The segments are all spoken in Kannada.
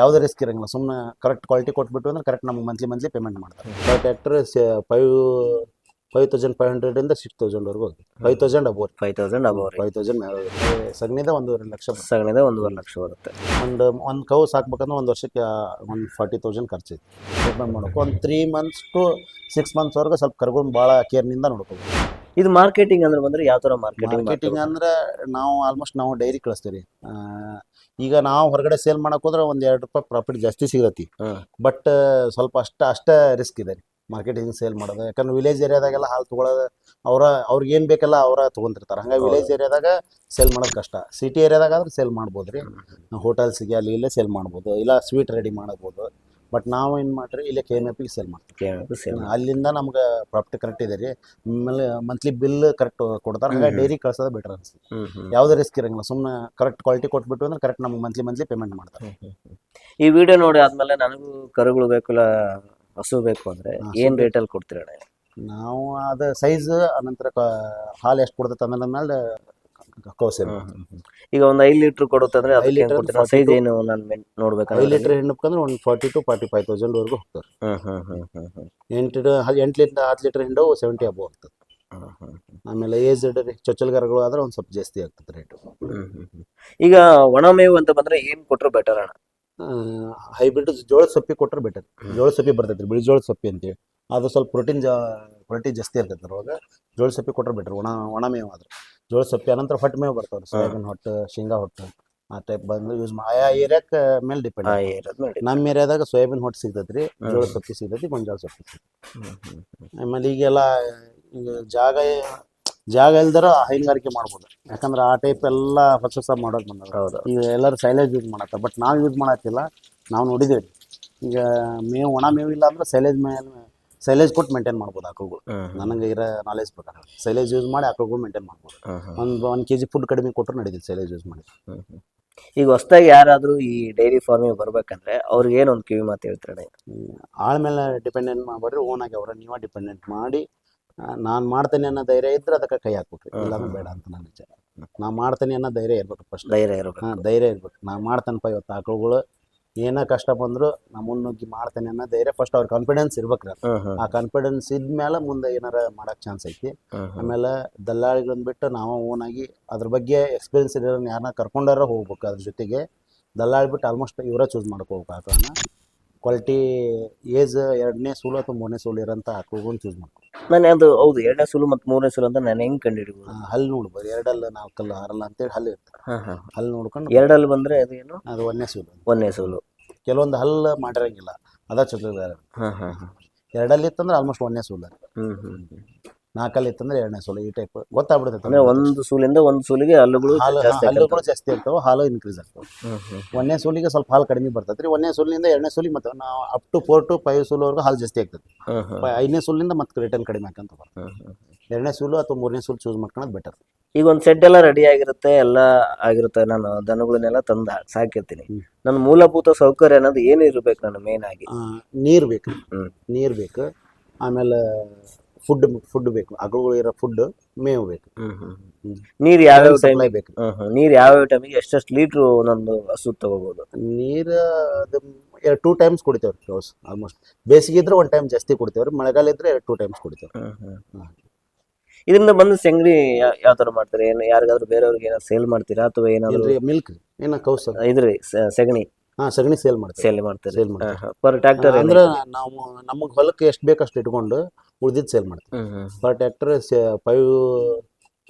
ಯಾವುದೇ ರಿಸ್ಕ್ ಇರಂಗಿಲ್ಲ. ಸುಮ್ಮನೆ ಕರೆಕ್ಟ್ ಕ್ವಾಲಿಟಿ ಕೊಟ್ಬಿಟ್ಟು ಅಂದ್ರೆ ಕರೆಕ್ಟ್ ನಮ್ಗೆ ಮಂತ್ಲಿ ಮಂತ್ಲಿ ಪೇಮೆಂಟ್ ಮಾಡ್ತಾರೆ. But tractor five five thousand five ಹಂಡ್ರೆಡಿಂದ six ತೌಸಂಡ್ವರೆಗೂ ಹೋಗಿ. Five thousand above five thousand above five thousand ಸಗಣಿದ ಒಂದೂವರೆ ಲಕ್ಷ. ಸಗಣಿದ ಒಂದೂವರೆ ಲಕ್ಷ ಬರುತ್ತೆ. ಒಂದು ಒಂದು ಕೌ ಸಾಕ್ಬೇಕಂದ್ರೆ ಒಂದು ವರ್ಷಕ್ಕೆ ಒಂದು ಫಾರ್ಟಿ ತೌಸಂಡ್ ಖರ್ಚು ಐತಿ. ಟ್ರೀಟ್ಮೆಂಟ್ ಮಾಡೋಕೆ ಒಂದು ತ್ರೀ ಮಂತ್ಸ್ ಟು ಸಿಕ್ಸ್ ಮಂತ್ಸ್ವರೆಗೂ ಸ್ವಲ್ಪ ಕರ್ಕೊಂಡು ಭಾಳ ಕೇರ್ನಿಂದ ನೋಡ್ಕೋಬೇಕು ಇದು ಮಾರ್ಕೆಟಿಂಗ್ ಅಂದ್ರೆ ಬಂದ್ರೆ ಯಾವ ತರ ಮಾರ್ಕೆಟಿಂಗ್ ಮಾರ್ಕೆಟಿಂಗ್ ಅಂದ್ರೆ ನಾವು ಆಲ್ಮೋಸ್ಟ್ ನಾವು ಡೈರಿ ಕಳಿಸ್ತೀವಿ ಈಗ ನಾವು ಹೊರಗಡೆ ಸೇಲ್ ಮಾಡಕ್ ಹೋದ್ರೆ ಒಂದ್ ಎರಡು ರೂಪಾಯಿ ಪ್ರಾಫಿಟ್ ಜಾಸ್ತಿ ಸಿಗತಿ. ಬಟ್ ಸ್ವಲ್ಪ ಅಷ್ಟ ಅಷ್ಟ ರಿಸ್ಕ್ ಇದೆ ರೀ ಮಾರ್ಕೆಟಿಂಗ್ ಸೇಲ್ ಮಾಡೋದು. ಯಾಕಂದ್ರೆ ವಿಲೇಜ್ ಏರಿಯಾದಾಗೆಲ್ಲ ಹಾಲು ತಗೊಳೋದು ಅವ್ರ ಅವ್ರಿಗೆ ಏನು ಬೇಕಲ್ಲ ಅವರ ತೊಗೊಂತಿರ್ತಾರೆ ಹಂಗಾಗಿ ವಿಲೇಜ್ ಏರಿಯಾದಾಗ ಸೇಲ್ ಮಾಡೋದು ಕಷ್ಟ. ಸಿಟಿ ಏರಿಯಾದಾಗ ಆದ್ರೆ ಸೇಲ್ ಮಾಡ್ಬೋದು ರೀ. ಹೋಟೆಲ್ಸಿಗೆ ಅಲ್ಲಿ ಇಲ್ಲೇ ಸೇಲ್ ಮಾಡ್ಬೋದು. ಇಲ್ಲ ಸ್ವೀಟ್ ರೆಡಿ ಮಾಡ್ಬೋದು. ಬಟ್ ನಾವು ಏನು ಮಾಡ್ರಿ ಇಲ್ಲೇ ಕೆ ಎಂ ಎಫ್ ಸೇಲ್ ಮಾಡ್ತೀವಿ. ಸೇಲ್ ಅಲ್ಲಿಂದ ನಮ್ಗೆ ಪ್ರಾಫಿಟ್ ಕರೆಕ್ಟ್ ಇದೆ ರೀ. ಆಮೇಲೆ ಮಂತ್ಲಿ ಬಿಲ್ ಕರೆಕ್ಟ್ ಕೊಡ್ತಾರೆ. ಹಾಗಾಗಿ ಡೈರಿ ಕಳ್ಸೋದು ಬೆಟರ್ ಅನ್ಸುತ್ತೆ. ಹ್ಮ್ ಯಾವುದೇ ರಿಸ್ಕ್ ಇರಂಗಿಲ್ಲ. ಸುಮ್ಮನೆ ಕರೆಕ್ಟ್ ಕ್ವಾಲಿಟಿ ಕೊಟ್ಬಿಟ್ಟು ಅಂದ್ರೆ ಕರೆಕ್ಟ್ ನಮ್ಗೆ ಮಂತ್ಲಿ ಮಂತ್ಲಿ ಪೇಮೆಂಟ್ ಮಾಡ್ತಾರೆ. ಈ ವಿಡಿಯೋ ನೋಡಿ ಆದ್ಮೇಲೆ ನನಗೂ ಕರುಗಳು ಬೇಕು ಇಲ್ಲ ಹಸು ಬೇಕು ಅಂದ್ರೆ ಏನ್. ರೇಟ್ ಅಲ್ಲಿ ಕೊಡ್ತೀರ ನಾವು ಅದು ಸೈಜ್ ಅನಂತರ ಹಾಲು ಎಷ್ಟು ಕೊಡ್ತೈತೆ ಅನ್ನೋದ್ರ ಮೇಲೆ ಕೌಸಿ ಈಗ ಒಂದು ಐದು ಲೀಟ್ರ್ ಕೊಡುತ್ತಂದ್ರೆ ಐದ್ ಲೀಟರ್ ಸೈಜ್ 42 ಏನು ನಾನು ಐದು ಲೀಟರ್ ಹೆಣ್ಣಕ್ಕಂದ್ರೆ ಒಂದು forty to forty five thousand ವರೆಗೂ ಹೋಗ್ತಾರೆ. ಎಂಟು ಎಂಟು ಲೀಟ್ರ್ ಹತ್ತು ಲೀಟರ್ ಹಿಂಡು ಸೆವೆಂಟಿ ಅಬೋ ಆಗ್ತದೆ ಆಮೇಲೆ ಏಜ್ ಚೊಚ್ಚಲ್ಗಾರಗಳು ಆದ್ರೆ ಒಂದು ಸ್ವಲ್ಪ ಜಾಸ್ತಿ ಆಗ್ತದೆ ರೇಟು. ಈಗ ಒಣ ಮೇವು ಅಂತ ಬಂದ್ರೆ ಏನ್ ಕೊಟ್ಟರು ಬೆಟರ್ ಅಣ್ಣ? ಹೈಬ್ರಿಡ್ ಜೋಳದ ಸೊಪ್ಪಿ ಕೊಟ್ರೆ ಬೆಟರ್ ಜೋಳ ಸೊಪ್ಪಿ ಬರ್ತೈತೆ ಬಿಳಿ ಜೋಳ ಸೊಪ್ಪಿ ಅಂತೇಳಿ ಅದು ಸ್ವಲ್ಪ ಪ್ರೋಟೀನ್ ಜಾ ಕ್ವಾಲಿಟಿ ಜಾಸ್ತಿ ಇರ್ತೈತೆ ಅವಾಗ. ಜೋಳ ಸೊಪ್ಪಿ ಕೊಟ್ರೆ ಬೆಟರ್ ಒಣ ಒಣ ಮೇವು ಆದ್ರೆ. ಜೋಳದ ಸೊಪ್ಪಿ ಅನಂತರ ಹೊಟ್ಟೆ ಮೇವು ಬರ್ತಾವ್ರಿ ಸೋಯಾಬೀನ್ ಹೊಟ್ಟು ಶೇಂಗಾ ಹೊಟ್ಟು. ಆ ಟೈಪ್ ಬಂದು ಯೂಸ್ ಮಾಡಿ ಆಯಾ ಏರಿಯಾಕ ಮೇಲೆ ಡಿಪೆಂಡ್ ಆ ನೋಡಿ ನಮ್ಮ ಏರಿಯಾದಾಗ ಸೋಯಾಬೀನ್ ಹೊಟ್ಟು ಸಿಗ್ತೈತ್ರಿ ಜೋಳ ಸೊಪ್ಪಿ ಸಿಗ್ತೈತಿ ಗೊಂಜಾಳ ಸೊಪ್ಪಿ ಸಿಗ್ತೈತಿ. ಆಮೇಲೆ ಈಗೆಲ್ಲ ಈಗ ಜಾಗ ಜಾಗ ಇಲ್ದಾರ ಹೈನುಗಾರಿಕೆ ಮಾಡ್ಬೋದು. ಯಾಕಂದ್ರೆ ಆ ಟೈಪ್ ಎಲ್ಲ ಹೊಸ ಹೊಸ ಮಾಡೋದ್ ಬಂದದ ಹೌದು. ಈಗ ಎಲ್ಲರೂ ಸೈಲೇಜ್ ಯೂಸ್ ಮಾಡತ್ತ. ಬಟ್ ನಾವು ಯೂಸ್ ಮಾಡತ್ತಿಲ್ಲ ನಾವು ನೋಡಿದೇವೆ ಈಗ ಮೇವು ಒಣ ಮೇವು ಇಲ್ಲ ಅಂದ್ರೆ ಸೈಲೇಜ್ ಮೇಲೆ ಸೈಲೇಜ್ ಕೊಟ್ಟು ಮೇಂಟೈನ್ ಮಾಡ್ಬೋದು ಆಕಳುಗಳು. ನನಗೆ ಇರೋ ನಾಲೆಜ್ ಪ್ರಕಾರ ಸೈಲೇಜ್ ಯೂಸ್ ಮಾಡಿ ಆಕಳುಗಳು ಮೇಂಟೈನ್ ಮಾಡ್ಬೋದು. ಒಂದು ಒಂದು ಕೆ ಜಿ ಫುಡ್ ಕಡಿಮೆ ಕೊಟ್ಟರು ನಡೀತಿದೆ ಸೈಲೇಜ್ ಯೂಸ್ ಮಾಡಿ. ಈಗ ಹೊಸ್ದಾಗಿ ಯಾರಾದರೂ ಈ ಡೈರಿ ಫಾರ್ಮಿಗೆ ಬರ್ಬೇಕಂದ್ರೆ ಅವ್ರಿಗೆ ಏನೊಂದು ಕಿವಿ ಮಾತು ಹೇಳ್ತಾರೆ ಆಳ ಮೇಲೆ ಡಿಪೆಂಡೆಂಟ್ ಮಾಡ್ಬೇಡ್ರಿ ಓನ್ ಆಗಿ ಅವರ ನೀವೇ ಡಿಪೆಂಡೆಂಟ್ ಮಾಡಿ ನಾನು ಮಾಡ್ತೇನೆ ಅನ್ನೋ ಧೈರ್ಯ ಇದ್ರೆ ಅದಕ್ಕೆ ಕೈ ಹಾಕ್ಬೇಕು ಎಲ್ಲಾನು ಇಲ್ಲಾಂದ್ರೆ ಬೇಡ ಅಂತ ನಾನು ವಿಚಾರ. ನಾ ಮಾಡ್ತೇನೆ ಅನ್ನೋ ಧೈರ್ಯ ಇರ್ಬೇಕು ಫಸ್ಟ್ ಧೈರ್ಯ ಇರ್ಬೇಕು. ಹಾಂ ಧೈರ್ಯ ಇರ್ಬೇಕು. ನಾ ಮಾಡ್ತೇನಪ್ಪ ಇವತ್ತು ಆಕಳುಗಳು. ಏನೇ ಕಷ್ಟ ಬಂದ್ರು ನಮ್ಮನ್ನು ನುಗ್ಗಿ ಮಾಡ್ತೇನೆ ಅನ್ನೋ ಧೈರ್ಯ ಫಸ್ಟ್ ಅವ್ರ ಕಾನ್ಫಿಡೆನ್ಸ್ ಹ್ಮ್ ಆ ಕಾನ್ಫಿಡೆನ್ಸ್ ಇದ್ಮೇಲೆ ಮುಂದೆ ಏನಾರ ಮಾಡಕ್ ಚಾನ್ಸ್ ಐತಿ. ಆಮೇಲೆ ದಲ್ಲಾಳಿಗಳನ್ನ ಬಿಟ್ಟು ನಾವು ಓನ್ ಆಗಿ ಅದ್ರ ಬಗ್ಗೆ ಎಕ್ಸ್ಪೀರಿಯನ್ಸ್ ಇರೋ ಯಾರನ್ನ ಕರ್ಕೊಂಡಾರ ಹೋಗ್ಬೇಕು ಅದ್ರ ಜೊತೆಗೆ. ದಲ್ಲಾಳಿ ಬಿಟ್ಟು ಆಲ್ಮೋಸ್ಟ್ ಇವರೇ ಚೂಸ್ ಮಾಡ್ಕೋಬೇಕು ಆಕಳನ್ನ ಕ್ವಾಲಿಟಿ ಏಜ್ ಎರಡನೇ ಸೂಲು ಅಥವಾ ಮೂರನೇ ಸೂಲು ಇರೋಂಥ ಆಕಳುಗಳನ್ನ ಚೂಸ್ ಮಾಡ್ಕೊ ನಾನು ಅದು ಹೌದು ಎರಡನೇ ಸುಲು ಮತ್ತು ಮೂರನೇ ಸುಲು ಅಂತ ನಾನು ಹೆಂಗೆ ಕಂಡುಹಿಡಿಬೋದು? ಹಲ್ಲು ನೋಡ್ಬೋದು ಎರಡಲ್ಲ ನಾಲ್ಕಲ್ಲ ಆರಲ್ಲ ಅಂತೇಳಿ ಹಲ್ಲು ಇರ್ತದೆ. ಹಾ ಹಾ. ಹಲ್ಲು ನೋಡ್ಕೊಂಡು ಎರಡಲ್ಲಿ ಬಂದ್ರೆ ಅದು ಏನು? ಅದು ಒಂದನೇ ಸುಲು. ಒಂದನೇ ಸುಲು. ಕೆಲವೊಂದು ಹಲ್ಲು ಮಾಡಿರಂಗಿಲ್ಲ ಅದ ಚೊಚ್ಚಲ ಹಾಂ ಹಾಂ ಹಾ. ಎರಡಲ್ಲಿ ಇತ್ತಂದ್ರೆ ಆಲ್ಮೋಸ್ಟ್ ಒಂದನೇ ಸೂಲು. ಹ್ಞೂ ಹ್ಞೂ ಹ್ಮ್. ನಾಲ್ಕಲ್ಲಿ ಇತ್ತಂದ್ರೆ ಎರಡನೇ ಸೂಲು ಈ ಟೈಪ್ ಗೊತ್ತಾಗ್ಬಿಡುತ್ತೆ ಅಂದ್ರೆ ಒಂದು ಸೂಲಿಂದ ಒಂದು ಸೂಲಿಗೆ ಹಲ್ಲುಗಳು ಹಾಲು ಜಾಸ್ತಿ ಹಲ್ಲುಗಳು ಜಾಸ್ತಿ ಇರ್ತಾವೆ ಹಾಲು ಇನ್ಕ್ರೀಸ್ ಆಗ್ತಾವ. ಒಂದನೇ ಸೂಲಿಗೆ ಸ್ವಲ್ಪ ಹಾಲು ಕಡಿಮೆ ಬರ್ತೈತೆ ರೀ ಒಂದನೇ ಸೂಲಿನಿಂದ ಎರಡನೇ ಸೂಲಿ ಮತ್ತೆ ನಾವು up to four to five ಸೂಲ್ವರೆಗೂ ಹಾಲು ಜಾಸ್ತಿ ಆಗ್ತದೆ ಐದನೇ ಸೂಲಿನಿಂದ ಮತ್ತೆ ರಿಟರ್ನ್ ಕಡಿಮೆ ಆಕಂತ ಬರ್ತದೆ. ಎರಡನೇ ಸೂಲು ಅಥವಾ ಮೂರನೇ ಸೂಲು ಚೂಸ್ ಮಾಡ್ಕೊಳೋದು ಬೆಟರ್ ಈಗ ಒಂದು ಸೆಟ್ ಎಲ್ಲ ರೆಡಿ ಆಗಿರುತ್ತೆ ಎಲ್ಲ ಆಗಿರುತ್ತೆ ನಾನು ದನಗಳನ್ನೆಲ್ಲ ತಂದ ಸಾಕಿರ್ತೀನಿ. ನನ್ನ ಮೂಲಭೂತ ಸೌಕರ್ಯ ಅನ್ನೋದು ಏನು ಇರ್ಬೇಕು ನಾನು ಮೇನ್ ಆಗಿ? ನೀರು ಬೇಕು. ನೀರು ಬೇಕು. ಆಮೇಲೆ ಫುಡ್ ಫುಡ್ ಬೇಕು. ಆಕಳುಗಳು ಇರೋ ಫುಡ್ ಮೇವು ಬೇಕು. ನೀರು ಹ್ಮ್ ಹ್ಮ್. ನೀರ್ ಯಾವ್ಯಾವ ಟೈಮ್ ಸಪ್ಲೈ ಬೇಕು. ನೀರು ಯಾವ ಟೈಮಿಗೆ ಎಷ್ಟೆಷ್ಟು ಲೀಟ್ರು ಒಂದೊಂದು ಹಸು ತಗೋಬಹುದು ನೀರು ಅದು ಎರಡು ಟೂ ಟೈಮ್ಸ್ ಕುಡಿತೇವ್ರಿ ಕ್ಲೋಸ್ ಆಲ್ಮೋಸ್ಟ್ ಬೇಸಿಗೆ ಇದ್ರೆ ಒಂದು ಟೈಮ್ ಜಾಸ್ತಿ ಕುಡಿತೇವ್ರಿ ಮಳೆಗಾಲ ಇದ್ರೆ ಟೂ ಟೈಮ್ಸ್ ಕುಡಿತೇವೆ. ಇದರಿಂದ ಬಂದು ಸೆಂಗಡಿ ಯಾವ ತರ ಮಾಡ್ತಾರೆ? ಏನು ಯಾರಿಗಾದ್ರೂ ಬೇರೆಯವ್ರಿಗೆ ಏನಾದ್ರು ಸೇಲ್ ಮಾಡ್ತೀರಾ ಅಥವಾ ಏನಾದ್ರು ಮಿಲ್ಕ್ ಏನ ಕೌಸ್ ಇದ್ರಿ ಸಗಣಿ. ಹಾ ಸಗಣಿ ಸೇಲ್ ಮಾಡ್ತೀವಿ ಸೇಲ್ ಮಾಡ್ತಾರೆ. ಸೇಲ್ ಮಾಡ್ತಾರೆ ಪರ್ ಟ್ಯಾಕ್ಟರ್ ಅಂದ್ರೆ ನಾವು ನಮಗೆ ಹೊಲಕ್ಕೆ ಎಷ್ಟು ಬೇಕಷ್ಟು ಇಟ್ಕೊಂಡು ಉಳ್ದಿದ್ದು ಸೇಲ್ ಮಾಡ್ತೀವಿ. Per tractor five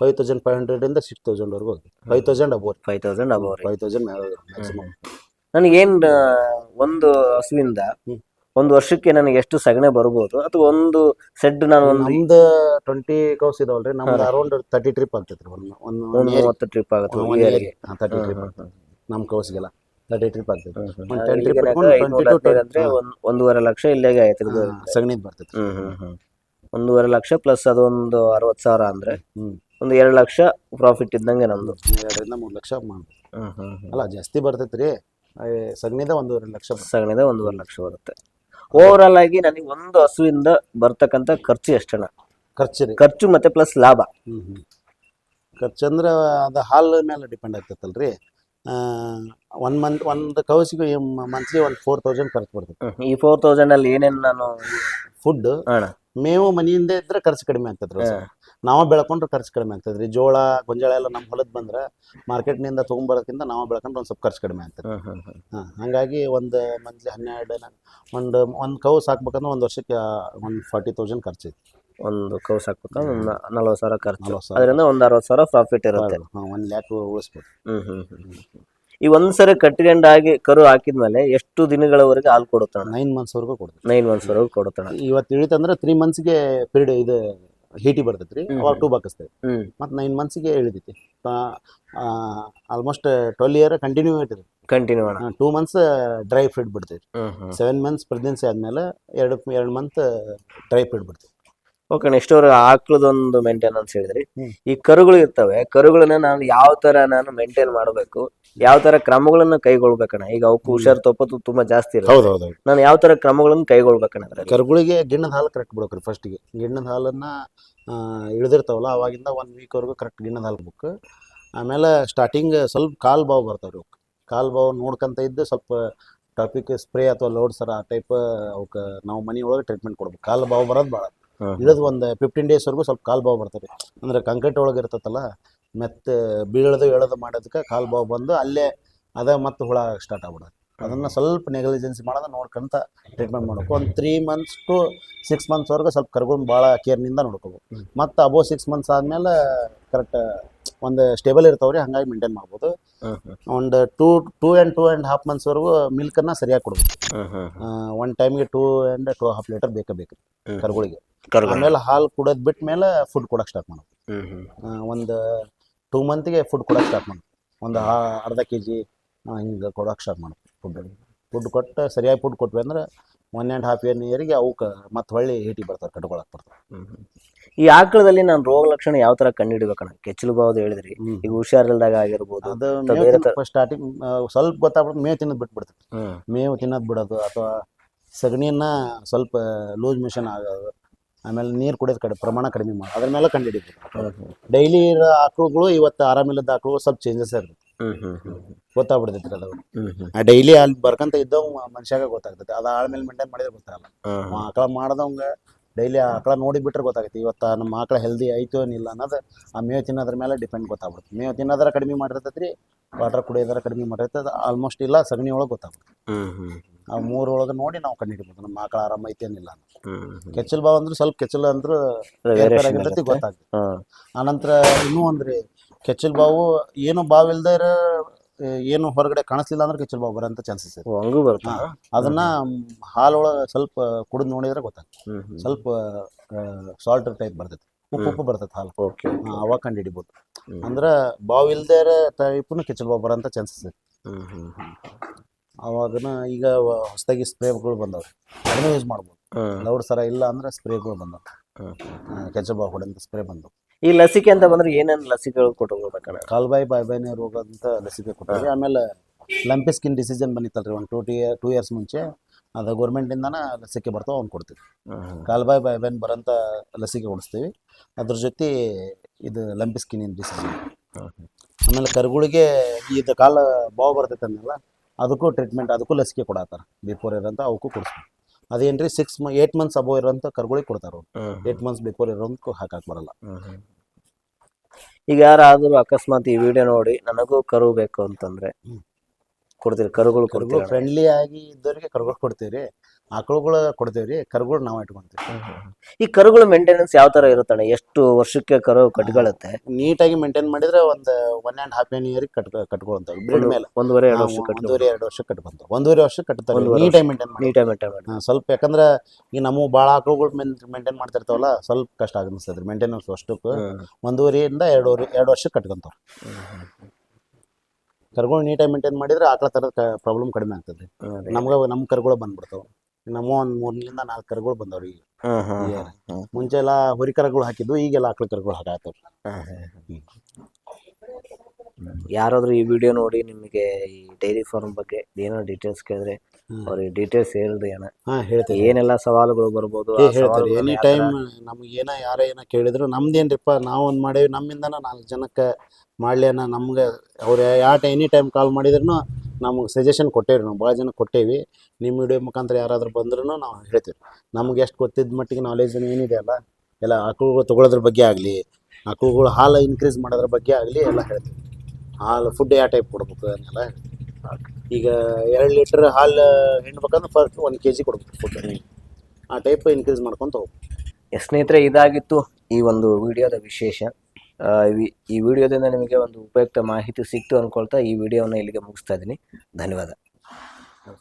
five thousand five ಹಂಡ್ರೆಡಿಂದ six ತೌಸಂಡ್ವರೆಗೂ ಹೋಗಿ five thousand above five thousand above five thousand maximum ನನಗೇನು ಒಂದು ಹಸುವಿಂದ ಒಂದು ವರ್ಷಕ್ಕೆ ನನಗೆ ಎಷ್ಟು ಸಗಣಿ ಬರ್ಬೋದು? ಅಥವಾ ಒಂದು ಸೆಡ್ ನಾನು ಒಂದು ನಮ್ದು ಟ್ವೆಂಟಿ ಕೌಸ್ ಇದಾವಲ್ರಿ. ನಮ್ದು. ಅರೌಂಡ್ ತರ್ಟಿ ಟ್ರಿಪ್ ಆಗ್ತೈತ್ರಿ. ಒಂದು ಒಂದು ಮೂವತ್ತು ಟ್ರಿಪ್ ಆಗುತ್ತೆ. ತರ್ಟಿ ಟ್ರಿಪ್ ನಮ್ಮ ಕೌಸ್ಗೆಲ್ಲ ತರ್ಟಿ ಟ್ರಿಪ್ ಆಗ್ತೈತೆ. ಒಂದ್ ಆ, 10 ಇಲ್ಲಿಗೆ trip ನನಗೆ ಇಟ್ಕೊಂಡು ಐನೂರ 20 to ಹದಿನೈದು ಅಂದ್ರೆ ಹಾ. ಒಂದ್- ಒಂದೂವರೆ ಲಕ್ಷ ಇಲ್ಲಿಗೆ ಆಯ್ತು ಇದು. ಸಗಣಿದ್ ಬರ್ತೈತಿ ಒಂದೂವರೆ ಲಕ್ಷ ಪ್ಲಸ್ ಅದೊಂದು ಅರವತ್ತು ಸಾವಿರ ಅಂದ್ರೆ ಒಂದು ಎರಡು ಲಕ್ಷ ಪ್ರಾಫಿಟ್ ಇದ್ದಂಗೆ ನಮ್ಮದು ಎರಡರಿಂದ ಮೂರು ಲಕ್ಷ ಮಾಡ್ಬೋದು ಹ್ಞೂ ಹ್ಮ್. ಅಲ್ಲ ಜಾಸ್ತಿ ಬರ್ತೈತೆ ರೀ ಸಗಣಿದ ಒಂದೂವರೆ ಲಕ್ಷ. ಸಗಣಿದ ಒಂದೂವರೆ ಲಕ್ಷ ಬರುತ್ತೆ. ಓವರ್ ಆಲ್ ಆಗಿ ನನಗೆ ಒಂದು ಹಸುವಿಂದ ಬರ್ತಕ್ಕಂಥ ಖರ್ಚು ಎಷ್ಟಣ್ಣ ಖರ್ಚು ರೀ. ಖರ್ಚು ಮತ್ತೆ ಪ್ಲಸ್ ಲಾಭ. ಹ್ಞೂ ಖರ್ಚು ಅಂದ್ರೆ ಅದು ಹಾಲು ಮೇಲೆ ಡಿಪೆಂಡ್ ಆಗ್ತೈತಲ್ರಿ. ಒನ್ ಮಂತ್ ಒಂದು ಕೌಸಿಗೆ ಮಂತ್ಲಿ ಒಂದು ಫೋರ್ ತೌಸಂಡ್ ಖರ್ಚು ಬರ್ತೈತೆ. ಈ ಫೋರ್ ತೌಸಂಡ್ ಅಲ್ಲಿ ಏನೇನು ನಾನು ಫುಡ್ ಅಣ್ಣ? ಮೇವು ಮನೆಯಿಂದ ಇದ್ರೆ ಖರ್ಚು ಕಡಿಮೆ ಆಗ್ತದ್ರಿ. ನಾವ ಬೆಳ್ಕೊಂಡ್ರೆ ಖರ್ಚು ಕಡಿಮೆ ಆಗ್ತದ್ರಿ. ಜೋಳ ಗೊಂಜಾಳ ಎಲ್ಲ ನಮ್ಮ ಹೊಲದ್ ಬಂದ್ರೆ ಮಾರ್ಕೆಟ್ನಿಂದ ತೊಗೊಂಬರೋದಕ್ಕಿಂತ ನಾವು ಬೆಳ್ಕೊಂಡ್ರೆ ಒಂದು ಸ್ವಲ್ಪ ಖರ್ಚು ಕಡಿಮೆ ಆಗ್ತದೆ. ಹಾ ಹಂಗಾಗಿ ಒಂದು ಮಂತ್ಲಿ ಹನ್ನೆರಡು ಒಂದು ಒಂದು ಕೌ ಸಾಕ್ಬೇಕಂದ್ರೆ ಒಂದು ವರ್ಷಕ್ಕೆ ಒಂದು ಫಾರ್ಟಿ ತೌಸಂಡ್ ಖರ್ಚು ಐತಿ. ಒಂದು ಕೌ ಸಾಕ್ಬೇಕಂದ್ರೆ ಒಂದ್ ನಲ್ವತ್ತು ಸಾವಿರ ಖರ್ಚು. ಅದರಿಂದ ಒಂದು ಅರವತ್ತು ಸಾವಿರ ಪ್ರಾಫಿಟ್ ಇರುತ್ತೆ. ಒಂದ್ ಒಂದು ಲ್ಯಾಕ್ ಉಳಿಸ್ಬೋದು. ಹ್ಮ್ ಹ್ಮ್ ಹ್ಮ್. ಈ ಒಂದ್ಸರಿ ಕಟ್ಕೊಂಡಾಗಿ ಕರು ಹಾಕಿದ್ಮೇಲೆ ಎಷ್ಟು ದಿನಗಳವರೆಗೆ ಹಾಲು ಕೊಡುತ್ತಣ್ಣ? ನೈನ್ ಮಂತ್ಸ್ವರೆಗೂ ಕೊಡ್ತೀವಿ ನೈನ್ ಮಂತ್ಸ್ ವರೆಗೂ ಕೊಡುತ್ತಣ ಇವತ್ತು ಇಳಿತಂದ್ರೆ ತ್ರೀ ಮಂತ್ಸ್ಗೆ ಪೀರಿಯಡ್ ಇದು ಹೀಟಿ ಬರ್ತೈತೆ ರೀ ಹ್ಮ್. ಅವಾಗ ಟೂ ಬಾಕಿಸ್ತೇವೆ ಹ್ಮ್. ಮತ್ತು ನೈನ್ ಮಂತ್ಸ್ಗೆ ಇಳಿತೈತಿ ಆಲ್ಮೋಸ್ಟ್ ಟ್ವೆಲ್ ಇಯರ್ ಕಂಟಿನ್ಯೂ ಐತಿ ಕಂಟಿನ್ಯೂ ಅಣ್ಣ. ಟೂ ಮಂತ್ಸ್ ಡ್ರೈ ಫೀಡ್ ಬಿಡ್ತೈತಿ ಹ್ಮ್ ಹ್ಮ್. ಸೆವೆನ್ ಮಂತ್ಸ್ ಪ್ರೆಗ್ನೆನ್ಸಿ ಆದ್ಮೇಲೆ ಎರಡು ಎರಡು ಮಂತ್ ಡ್ರೈ ಫೀಡ್ ಬಿಡ್ತೀವಿ ಓಕೆ ನೆಕ್ಸ್ಟ್ ಅವ್ರ ಆಕಳದೊಂದು ಮೇಂಟೆನೆನ್ಸ್ ಹೇಳಿದ್ರಿ. ಈ ಕರುಗಳು ಇರ್ತವೆ ಕರುಗಳನ್ನ ನಾನು ಯಾವ ತರ ನಾನು ಮೇಂಟೈನ್ ಮಾಡಬೇಕು ಯಾವ ತರ ಕ್ರಮಗಳನ್ನ ಕೈಗೊಳ್ಬೇಕಣ್ಣ? ಈಗ ಅವಕ್ಕೆ ಹುಷಾರ್ ತಪ್ಪತ್ತು ತುಂಬಾ ಜಾಸ್ತಿ ಇರುತ್ತೆ. ನಾನು ಯಾವ ತರ ಕ್ರಮಗಳನ್ನ ಕೈಗೊಳ್ಬೇಕಣ್ಣ ಅದ್ರಲ್ಲಿ? ಕರುಗಳಿಗೆ ಗಿಣ್ಣದ ಹಾಲು ಕರೆಕ್ಟ್ ಬಿಡ್ಬೇಕ್ರಿ ಫಸ್ಟಿಗೆ ಗಿಣ್ಣದ ಹಾಲನ್ನ ಆ, ಇಳ್ದಿರ್ತಾವಲ್ಲ ಅವಾಗಿಂದ ಒನ್ ವೀಕ್ವರೆಗೂ ಕರೆಕ್ಟ್ ಗಿಣ್ಣದ ಹಾಲು ಬೇಕು ಆಮೇಲೆ ಸ್ಟಾರ್ಟಿಂಗ್ ಸ್ವಲ್ಪ ಕಾಲು ಬಾವು ಬರ್ತಾವ್ರಿ ಅವಕ್ಕೆ ಕಾಲು ಬಾವು ನೋಡ್ಕೊಂತ ಇದ್ದು ಸ್ವಲ್ಪ ಟಾಪಿಕ್ ಸ್ಪ್ರೇ ಅಥವಾ ಲೋಡ್ ಸರ ಆ ಟೈಪ್ ಅವಕ್ಕೆ ನಾವು ಮನೆ ಒಳಗೆ ಟ್ರೀಟ್ಮೆಂಟ್ ಕೊಡ್ಬೇಕು. ಕಾಲು ಬಾವು ಬರೋದು ಭಾಳ. ಇಳಿದು ಒಂದು ಫಿಫ್ಟೀನ್ ಡೇಸ್ವರೆಗೂ ಸ್ವಲ್ಪ ಕಾಲು ಬಾವು ಬರ್ತದೆ. ಅಂದ್ರೆ ಕಂಕ್ರೀಟ್ ಒಳಗೆ ಇರ್ತೈತಲ್ಲ ಮೆತ್ತ ಬೀಳದು ಎಳದು ಮಾಡೋದಕ್ಕೆ ಕಾಲು ಬಾವು ಬಂದು ಅಲ್ಲೇ ಅದ ಮತ್ತೆ ಹುಳ ಸ್ಟಾರ್ಟ್ ಆಗ್ಬಿಡೋದು ಅದನ್ನ ಸ್ವಲ್ಪ ನೆಗ್ಲಿಜೆನ್ಸಿ ಮಾಡೋದ ನೋಡ್ಕೊಂತ ಟ್ರೀಟ್ಮೆಂಟ್ ಮಾಡಬೇಕು. ಒಂದು ತ್ರೀ ಮಂತ್ಸ್ ಟು ಸಿಕ್ಸ್ ಮಂತ್ಸ್ವರೆಗೂ ಸ್ವಲ್ಪ ಕರ್ಕೊಂಡು ಭಾಳ ಕೇರ್ನಿಂದ ನೋಡ್ಕೋಬೇಕು. ಮತ್ತು ಅಬೋ ಸಿಕ್ಸ್ ಮಂತ್ಸ್ ಆದಮೇಲೆ ಕರೆಕ್ಟ್ ಒಂದು ಸ್ಟೇಬಲ್ ಇರ್ತಾವ್ರಿ ಹಂಗಾಗಿ ಮೇಂಟೈನ್ ಮಾಡ್ಬೋದು. ಒಂದು two two and two and half ಮಂತ್ಸ್ವರೆಗೂ ಮಿಲ್ಕನ್ನು ಸರಿಯಾಗಿ ಕೊಡ್ಬೇಕು. ಒನ್ ಟೈಮ್ಗೆ two and two half litre ಬೇಕೇ ಬೇಕು. ಕರುಗಳಿಗೆ. ಕರುಗಳು ಆಮೇಲೆ ಹಾಲು ಕುಡದ್ ಬಿಟ್ಟ ಮೇಲೆ ಫುಡ್ ಕೊಡಕ್ ಸ್ಟಾರ್ಟ್ ಮಾಡೋದು ಒಂದು ಟೂ ಮಂತ್ಗೆ ಫುಡ್ ಕೊಡಕ್ ಸ್ಟಾರ್ಟ್ ಮಾಡೋದು ಒಂದು ಅರ್ಧ ಕೆ ಜಿ ಹಿಂಗೆ ಕೊಡಕ್ಕೆ ಸ್ಟಾರ್ಟ್ ಮಾಡೋದು ಫುಡ್ ಫುಡ್ ಕೊಟ್ಟು ಸರಿಯಾಗಿ ಫುಡ್ ಕೊಟ್ವಿ ಅಂದ್ರೆ ಒನ್ ಆ್ಯಂಡ್ ಹಾಫ್ ಇಯರ್ ಇಯರಿಗೆ ಅವಕ್ಕೆ ಮತ್ತೆ ಹೊಳ್ಳಿ ಏಟಿ ಬರ್ತಾರೆ ಕಟ್ಕೊಳಕ್ಕೆ ಬರ್ತಾರೆ. ಈ ಆಕಳದಲ್ಲಿ ನಾನು ರೋಗ ಲಕ್ಷಣ ಯಾವ ತರ ಕಂಡುಹಿಡಬೇಕಣ್ಣ ಕೆಚ್ಚಲು ಬಾವುದು ಹೇಳಿದ್ರಿ. ಈಗ ಹುಷಾರಿಲ್ದಾಗ ಆಗಿರ್ಬೋದು ಅದು ಸ್ಟಾರ್ಟಿಂಗ್ ಸ್ವಲ್ಪ ಗೊತ್ತಾಗ್ಬಿಟ್ಟು ಮೇವು ತಿನ್ನೋದು ಬಿಟ್ಬಿಡ್ತೈತಿ ಹ್ಮ್. ಮೇವು ತಿನ್ನೋದು ಬಿಡೋದು ಅಥವಾ ಸಗಣಿಯನ್ನ ಸ್ವಲ್ಪ ಲೂಸ್ ಮಿಷನ್ ಆಗೋದು ಆಮೇಲೆ ನೀರು ಕುಡಿಯೋದು ಕಡಿಮೆ ಪ್ರಮಾಣ ಕಡಿಮೆ ಮಾಡಿ ಅದ್ರ ಮೇಲೆ ಕಂಡು ಹಿಡಿಬೇಕು. ಡೈಲಿ ಇರೋ ಆಕಳುಗಳು ಇವತ್ತು ಆರಾಮಿಲ್ಲದ ಆಕಳು ಸ್ವಲ್ಪ ಚೇಂಜಸ್ ಇರ್ತದೆ ಗೊತ್ತಾಗ್ಬಿಡ್ತೈತಿ ಅದು. ಡೈಲಿ ಅಲ್ಲಿ ಬರ್ಕಂತ ಇದ್ದವ್ ಮನುಷ್ಯಾಗ ಗೊತ್ತಾಗ್ತೈತಿ. ಅದು ಆಳ್ಮೇಲೆ ಮೇಂಟೈನ್ ಮಾಡಿದ್ರೆ ಗೊತ್ತಾಗಲ್ಲ. ಆಕಳ ಮಾಡ್ದವಂಗ ಡೈಲಿ ಆಕಳ ನೋಡಿ ಗೊತ್ತಾಗುತ್ತೆ. ಗೊತ್ತಾಗೈತಿ ಇವತ್ತು ನಮ್ಮ ಆಕಳ ಹೆಲ್ದಿ ಐತೋ ಏನಿಲ್ಲ ಅನ್ನೋದು ಆ ಮೇವು ತಿನ್ನೋದ್ರ ಮೇಲೆ ಡಿಪೆಂಡ್ ಗೊತ್ತಾಗ್ಬಿಡುತ್ತೆ. ಮೇವು ತಿನ್ನೋದ್ರ ಕಡಿಮೆ ಮಾಡಿರ್ತೈತಿ ರೀ ವಾಟರ್ ಕುಡಿಯೋದ್ರ ಕಡಿಮೆ ಮಾಡಿರ್ತೈತೆ ಅದು ಆಲ್ಮೋಸ್ಟ್ ಇಲ್ಲ ಸಗಣಿ ಒಳಗೆ ಗೊತ್ತಾಗ್ಬಿಡುತ್ತೆ. ಆ ಮೂರು ಒಳಗೆ ನೋಡಿ ನಾವು ಕಂಡುಹಿಡಿಬೋದು. ನಮ್ಮ ಆಕಳ ಆರಾಮ ಐತೆ ಏನಿಲ್ಲ ಅಂತ ಕೆಚ್ಚಲ್ ಬಾವ್ ಅಂದ್ರೆ ಸ್ವಲ್ಪ ಕೆಚ್ಚಲ್ ಅಂದ್ರೆ. ಗೊತ್ತಾಗ್ತದೆ ಆನಂತರ ಇನ್ನೂ ಅಂದ್ರೆ ಕೆಚ್ಚಲ್ ಬಾವು ಏನು ಬಾವು ಇರೋ ಆ, ಏನು ಹೊರಗಡೆ ಕಾಣಿಸ್ಲಿಲ್ಲ ಅಂದ್ರೆ ಕೆಚ್ಚಲ್ ಬಾವು ಬರೋಂಥ ಚಾನ್ಸಸ್ ಇದೆ. ಬರುತ್ತೆ. ಬರ್ತಾ ಅದನ್ನ ಹಾಲೊಳಗೆ ಸ್ವಲ್ಪ ಕುಡಿದು ನೋಡಿದ್ರೆ ಗೊತ್ತಾಗ್ತದೆ. ಸ್ವಲ್ಪ ಸಾಲ್ಟ್ ಟೈಪ್ ಬರ್ತೈತಿ ಉಪ್ಪು ಉಪ್ಪು ಬರ್ತೈತೆ ಹಾಲು. ಓಕೆ ಅವಾಗ ಕಂಡು ಹಿಡಿಬೋದು. ಹ್ಮ್. ಅಂದ್ರೆ ಬಾವು ಇಲ್ದೇ ಇರೋ ಟೈಪ್ನು ಕೆಚ್ಚಲ್ ಬಾವು ಬರೋಂಥ ಚಾನ್ಸಸ್ ಇದೆ. ಅವಾಗನ ಈಗ ಹೊಸದಾಗಿ ಸ್ಪ್ರೇಗಳು ಬಂದವ್ರಿ ಅದನ್ನ ಯೂಸ್ ಮಾಡ್ಬೋದು. ಲೌಡ್ ಸರ ಇಲ್ಲ ಅಂದ್ರೆ ಸ್ಪ್ರೇಗಳು ಬಂದವು. ಬಾವು ಹೊಡೆಂತ ಸ್ಪ್ರೇ ಬಂದವು. ಈ ಲಸಿಕೆ ಅಂತ ಬಂದ್ರೆ ಏನೇನು ಲಸಿಕೆಗಳು ಕೊಟ್ಟು ಹೋಗ್ಬೇಕಣ್ಣ ಕಾಲ್ಬಾಯಿ ಬಾಯ್ಬಾಯಿನ ರೋಗ ಅಂತ ಲಸಿಕೆ ಕೊಟ್ಟಾರೆ ಆಮೇಲೆ ಲಂಪಿ ಸ್ಕಿನ್ ಡಿಸೀಸನ್ ಬಂದಿತ್ತಲ್ರಿ? ಒಂದು ಟೂ ಟಿ ಟೂ ಇಯರ್ಸ್ ಮುಂಚೆ ಅದು ಗೌರ್ಮೆಂಟಿಂದನ ಲಸಿಕೆ ಬರ್ತಾವೆ ಅವ್ನು ಕೊಡ್ತೀವಿ. ಕಾಲ್ಬಾಯ್ ಕಾಲ್ಬಾಯಿ ಬಾಯ್ಬಾಯಿನ್ ಬರೋಂಥ ಲಸಿಕೆ ಕೊಡಿಸ್ತೀವಿ ಅದ್ರ ಜೊತೆ ಇದು ಲಂಪಿ ಸ್ಕಿನ್ ಡಿಸೀಸ್ ಆಮೇಲೆ ಕರುಗಳಿಗೆ ಇದು ಕಾಲ ಬಾವು ಬರ್ತೈತೆ ಅನ್ನಲ್ಲ ಅದಕ್ಕೂ ಟ್ರೀಟ್ಮೆಂಟ್ ಅದಕ್ಕೂ ಲಸಿಕೆ ಕೊಡತ್ತಾರ. ಬಿಫೋರ್ ಇರೋಂಥ ಅವಕ್ಕೂ ಕೊಡಿಸ್ತೀವಿ ಅದೇನ್ರಿ ಸಿಕ್ಸ್ ಏಟ್ ಮಂತ್ಸ್ ಅಬೋವ್ ಇರೋಂಥ ಕರ್ಗಳಿಗೆ ಕೊಡ್ತಾರ ಏಟ್ ಮಂತ್ಸ್ ಬಿಫೋರ್ ಇರೋಂಥಕ್ಕೂ ಹಾಕಕ್ ಬರಲ್ಲ. ಈಗ ಯಾರಾದ್ರೂ ಅಕಸ್ಮಾತ್ ಈ ವಿಡಿಯೋ ನೋಡಿ ನನಗೂ ಕರು ಬೇಕು ಅಂತಂದ್ರೆ. ಕೊಡ್ತೀರಿ ಕರುಗಳು ಕರುಗಳು ಕೊಡ್ತೀರಿ ಫ್ರೆಂಡ್ಲಿ ಆಗಿ ಇದ್ದವರಿಗೆ ಕರುಗಳು ಕೊಡ್ತೀವಿ ರೀ ಆಕಳುಗಳು ಕೊಡ್ತೀವಿ ರೀ ಕರುಗಳು ನಾವು ಇಟ್ಕೊಂತೀವಿ. ಈ ಕರುಗಳ ಮೇಂಟೆನೆನ್ಸ್ ಯಾವ ತರ ಇರುತ್ತಣ್ಣ? ಎಷ್ಟು ವರ್ಷಕ್ಕೆ ಕರು ಕಟ್ಕೊಳ್ಳುತ್ತೆ ನೀಟಾಗಿ ಮೇಂಟೈನ್ ಮಾಡಿದ್ರೆ ಒಂದು one and half N year cut ಕಟ್ಕೊಳ್ತಾವೆ ಬ್ರೀಡ್ ಮೇಲೆ. ಒಂದೂವರೆ ಎರಡು ವರ್ಷ ಕಟ್ಕೊಂಡು ಒಂದೂವರೆ ಎರಡು ವರ್ಷ ಕಟ್ಕೊಂತ ಒಂದೂವರೆ ವರ್ಷ ಕಟ್ತಾರೆ. ಒಂದೂವರೆ ನೀಟಾಗಿ ಮೇಂಟೈನ್ ಮಾಡಿ. ನೀಟಾಗಿ ಮೇಂಟೈನ್ ಮಾಡಿ. ಹಾ, ಸ್ವಲ್ಪ ಯಾಕಂದ್ರೆ ಈಗ ನಮ್ಮ ಭಾಳ ಆಕಳುಗಳು ಮೇಂಟೈನ್ ಮಾಡ್ತಿರ್ತಾವಲ್ಲ ಸ್ವಲ್ಪ ಕಷ್ಟ ಅನಿಸ್ತದ್ರಿ ಮೇಂಟೆನೆನ್ಸ್ ಅಷ್ಟಕ್ಕೆ. ಒಂದೂವರೆಯಿಂದ ಎರಡೂವರೆ ಎರಡು ವರ್ಷ ಕಟ್ಕೊಂತಾವೆ ಕರುಗಳು ನೀಟಾಗಿ ಮೇಂಟೈನ್ ಮಾಡಿದ್ರೆ ಆಕಳ ಥರದ ಪ್ರಾಬ್ಲಮ್ ಕಡಿಮೆ ಆಗ್ತದೆ. ನಮ್ಗೆ ನಮ್ಮ ಕರ್ಗಳು ಬಂದ್ಬಿಡ್ತಾವೆ. ನಮ್ಮ ಒಂದು ಮೂರರಿಂದ ನಾಲ್ಕು ಕರ್ಗಳು ಬಂದವ್ರಿ ಈಗ. ಮುಂಚೆ ಎಲ್ಲ ಹುರಿ ಕರಗಳು ಹಾಕಿದ್ವು ಈಗೆಲ್ಲ ಆಕಳ ಕರುಗಳು ಹಾಕಾತ್ತವ್ರಿ ಯಾರಾದರೂ ಈ ವಿಡಿಯೋ ನೋಡಿ ನಿಮಗೆ ಈ ಡೈರಿ ಫಾರ್ಮ್ ಬಗ್ಗೆ ಏನೋ ಡೀಟೇಲ್ಸ್ ಕೇಳಿದ್ರೆ. ಅವ್ರಿಗೆ ಡೀಟೇಲ್ಸ್ ಹೇಳ್ರಿ ಅಣ್ಣ. ಹಾ ಹೇಳ್ತೀವಿ ಏನೆಲ್ಲ ಸವಾಲುಗಳು ಬರ್ಬೋದು ಆ ಹೇಳ್ತಾರೆ. ಸವಾಲುಗಳನ್ನ ಎನಿ ಟೈಮ್ ನಮ್ಗೆ ಏನ ಯಾರ ಏನ ಕೇಳಿದ್ರು ನಮ್ದೇನ್ರಿಪ್ಪ ನಾವು ಒಂದು ಮಾಡೇವಿ ನಮ್ಮಿಂದನ ನಾಲ್ಕು ಜನಕ್ಕೆ ಮಾಡ್ಲೇನ ನಮ್ಗೆ ಅವ್ರು ಯಾವ ಎನಿ ಟೈಮ್ ಕಾಲ್ ಮಾಡಿದ್ರು ನಮ್ಗೆ ಸಜೆಷನ್ ಕೊಟ್ಟೇವ್ರಿ ನಾವು ಭಾಳ ಜನ ಕೊಟ್ಟೇವಿ. ನಿಮ್ಮ ವಿಡಿಯೋ ಮುಖಾಂತರ ಯಾರಾದ್ರೂ ಬಂದ್ರೂ ನಾವು ಹೇಳ್ತೀವಿ. ನಮ್ಗೆ ಎಷ್ಟು ಗೊತ್ತಿದ್ದ ಮಟ್ಟಿಗೆ ನಾಲೆಜ್ ಏನಿದೆ ಅಲ್ಲ ಎಲ್ಲ ಆಕಳುಗಳು ತೊಗೊಳೋದ್ರ ಬಗ್ಗೆ ಆಗಲಿ ಆಕಳುಗಳು ಹಾಲು ಇನ್ಕ್ರೀಸ್ ಮಾಡೋದ್ರ ಬಗ್ಗೆ ಆಗಲಿ ಎಲ್ಲ ಹೇಳ್ತೀವಿ. ಹಾಲು ಫುಡ್ ಯಾವ ಟೈಪ್ ಕೊಡ್ಬೇಕು ಅದನ್ನೆಲ್ಲ ಹೇಳ್ತೀವಿ. ಈಗ ಎರಡು ಲೀಟ್ರ್ ಹಾಲು ಹಿಂಡ್ಬೇಕಂದ್ರೆ ಫಸ್ಟ್ ಒಂದು ಕೆ ಜಿ ಕೊಡ್ಬೇಕು ಆ ಟೈಪ್ ಇನ್ಕ್ರೀಸ್ ಮಾಡ್ಕೊಂತ ಹೋಗ್ಬೇಕು. ಸ್ನೇಹಿತರೆ, ಇದಾಗಿತ್ತು ಈ ಒಂದು ವಿಡಿಯೋದ ವಿಶೇಷ. ಈ- ವಿಡಿಯೋದಿಂದ ನಿಮಗೆ ಒಂದು ಉಪಯುಕ್ತ ಮಾಹಿತಿ ಸಿಕ್ತು ಅಂದ್ಕೊಳ್ತಾ ಈ ವಿಡಿಯೋನ ಇಲ್ಲಿಗೆ ಮುಗಿಸ್ತಾ ಇದ್ದೀನಿ. ಧನ್ಯವಾದ.